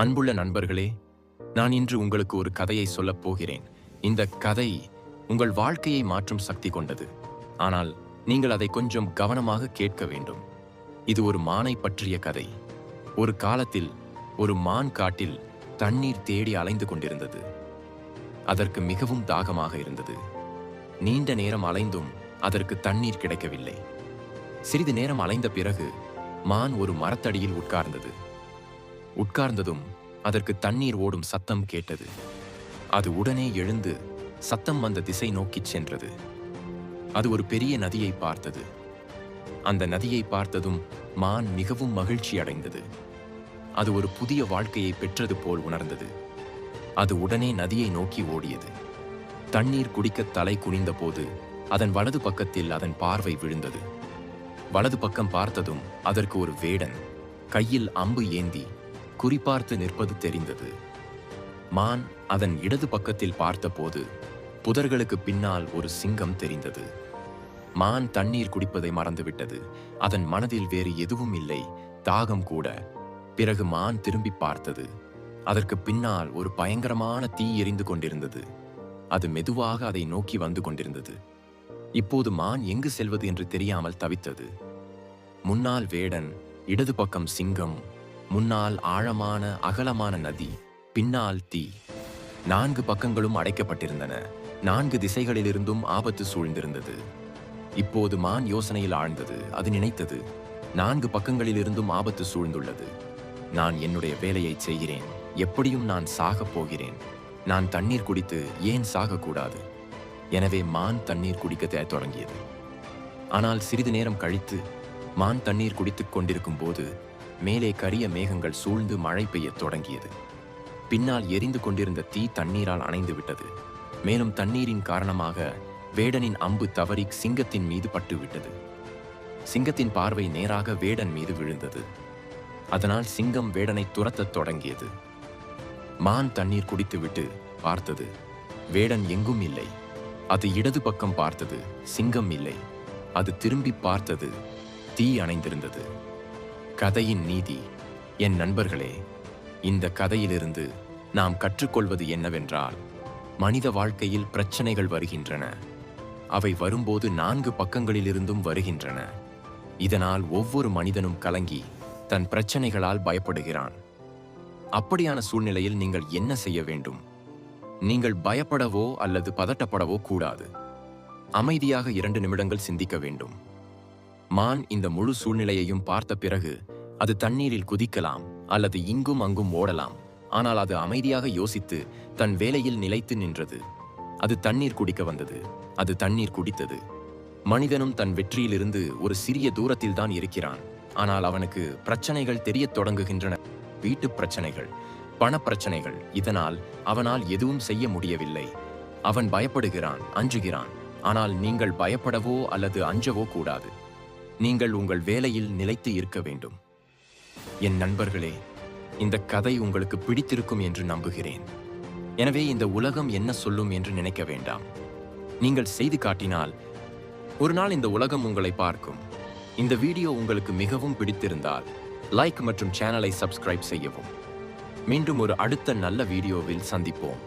அன்புள்ள நண்பர்களே நான் இன்று உங்களுக்கு ஒரு கதையை சொல்லப் போகிறேன். இந்த கதை உங்கள் வாழ்க்கையை மாற்றும் சக்தி கொண்டது. ஆனால் நீங்கள் அதை கொஞ்சம் கவனமாக கேட்க வேண்டும். இது ஒரு மானை பற்றிய கதை. ஒரு காலத்தில் ஒரு மான் காட்டில் தண்ணீர் தேடி அலைந்து கொண்டிருந்தது. அதற்கு மிகவும் தாகமாக இருந்தது. நீண்ட நேரம் அலைந்தும் அதற்கு தண்ணீர் கிடைக்கவில்லை. சிறிது நேரம் அலைந்த பிறகு மான் ஒரு மரத்தடியில் உட்கார்ந்தது. உட்கார்ந்ததும் அதற்கு தண்ணீர் ஓடும் சத்தம் கேட்டது. அது உடனே எழுந்து சத்தம் வந்த திசை நோக்கிச் சென்றது. அது ஒரு பெரிய நதியை பார்த்தது. அந்த நதியை பார்த்ததும் மான் மிகவும் மகிழ்ச்சி அடைந்தது. அது ஒரு புதிய வாழ்க்கையை பெற்றது போல் உணர்ந்தது. அது உடனே நதியை நோக்கி ஓடியது. தண்ணீர் குடிக்க தலை குனிந்தபோது அதன் வலது பக்கத்தில் அதன் பார்வை விழுந்தது. வலது பக்கம் பார்த்ததும் அதற்கு ஒரு வேடன் கையில் அம்பு ஏந்தி குறிபார்த்து நிற்பது தெரிந்தது. மான் அதன் இடது பக்கத்தில் பார்த்தபோது புதர்களுக்கு பின்னால் ஒரு சிங்கம் தெரிந்தது. மான் தண்ணீர் குடிப்பதை மறந்துவிட்டது. அதன் மனதில் வேறு எதுவும் இல்லை. தாகம் கூட. பிறகு மான் திரும்பி பார்த்தது. அதற்கு பின்னால் ஒரு பயங்கரமான தீ எரிந்து கொண்டிருந்தது. அது மெதுவாக அதை நோக்கி வந்து கொண்டிருந்தது. இப்போது மான் எங்கு செல்வது என்று தெரியாமல் தவித்தது. முன்னால் வேடன் இடது பக்கம் சிங்கம் முன்னால் ஆழமான அகலமான நதி பின்னால் தீ. நான்கு பக்கங்களும் அடைக்கப்பட்டிருந்தன. நான்கு திசைகளிலிருந்தும் ஆபத்து சூழ்ந்திருந்தது. இப்போது மான் யோசனையில் ஆழ்ந்தது. அது நினைத்தது நான்கு பக்கங்களிலிருந்தும் ஆபத்து சூழ்ந்துள்ளது. நான் என்னுடைய வேலையை செய்கிறேன். எப்படியும் நான் சாகப் போகிறேன். நான் தண்ணீர் குடித்து ஏன் சாகக்கூடாது? எனவே மான் தண்ணீர் குடிக்க தொடங்கியது. ஆனால் சிறிது நேரம் கழித்து மான் தண்ணீர் குடித்துக் கொண்டிருக்கும் போது மேலே கரிய மேகங்கள் சூழ்ந்து மழை பெய்யத் தொடங்கியது. பின்னால் எரிந்து கொண்டிருந்த தீ தண்ணீரால் அணைந்து விட்டது. மேலும் தண்ணீரின் காரணமாக வேடனின் அம்பு தவறி சிங்கத்தின் மீது பட்டுவிட்டது சிங்கத்தின் பார்வை நேராக வேடன் மீது விழுந்தது. அதனால் சிங்கம் வேடனை துரத்தத் தொடங்கியது. மான் தண்ணீர் குடித்துவிட்டு பார்த்தது வேடன் எங்கும் இல்லை. அது இடது பக்கம் பார்த்தது சிங்கம் இல்லை. அது திரும்பி பார்த்தது தீ அணைந்திருந்தது. கதையின் நீதி. என் நண்பர்களே இந்த கதையிலிருந்து நாம் கற்றுக்கொள்வது என்னவென்றால் மனித வாழ்க்கையில் பிரச்சனைகள் வருகின்றன. அவை வரும்போது நான்கு பக்கங்களிலிருந்தும் வருகின்றன. இதனால் ஒவ்வொரு மனிதனும் கலங்கி தன் பிரச்சனைகளால் பயப்படுகிறான். அப்படியான சூழ்நிலையில் நீங்கள் என்ன செய்ய வேண்டும்? நீங்கள் பயப்படவோ அல்லது பதட்டப்படவோ கூடாது. அமைதியாக இரண்டு நிமிடங்கள் சிந்திக்க வேண்டும். மான் இந்த முழு சூழ்நிலையையும் பார்த்த பிறகு அது தண்ணீரில் குதிக்கலாம் அல்லது இங்கும் அங்கும் ஓடலாம். ஆனால் அது அமைதியாக யோசித்து தன் வேலையில் நிலைத்து நின்றது. அது தண்ணீர் குடிக்க வந்தது. அது தண்ணீர் குடித்தது. மனிதனும் தன் வெற்றியிலிருந்து ஒரு சிறிய தூரத்தில் தான் இருக்கிறான். ஆனால் அவனுக்கு பிரச்சனைகள் தெரியத் தொடங்குகின்றன. வீட்டு பிரச்சனைகள் பணப்பிரச்சனைகள் இதனால் அவனால் எதுவும் செய்ய முடியவில்லை. அவன் பயப்படுகிறான் அஞ்சுகிறான். ஆனால் நீங்கள் பயப்படவோ அல்லது அஞ்சவோ கூடாது. நீங்கள் உங்கள் வேலையில் நிலைத்து இருக்க வேண்டும். என் நண்பர்களே இந்த கதை உங்களுக்கு பிடித்திருக்கும் என்று நம்புகிறேன். எனவே இந்த உலகம் என்ன சொல்லும் என்று நினைக்க வேண்டாம். நீங்கள் செய்து காட்டினால் ஒரு நாள் இந்த உலகம் உங்களை பார்க்கும். இந்த வீடியோ உங்களுக்கு மிகவும் பிடித்திருந்தால் லைக் மற்றும் சேனலை சப்ஸ்கிரைப் செய்யவும். மீண்டும் ஒரு அடுத்த நல்ல வீடியோவில் சந்திப்போம்.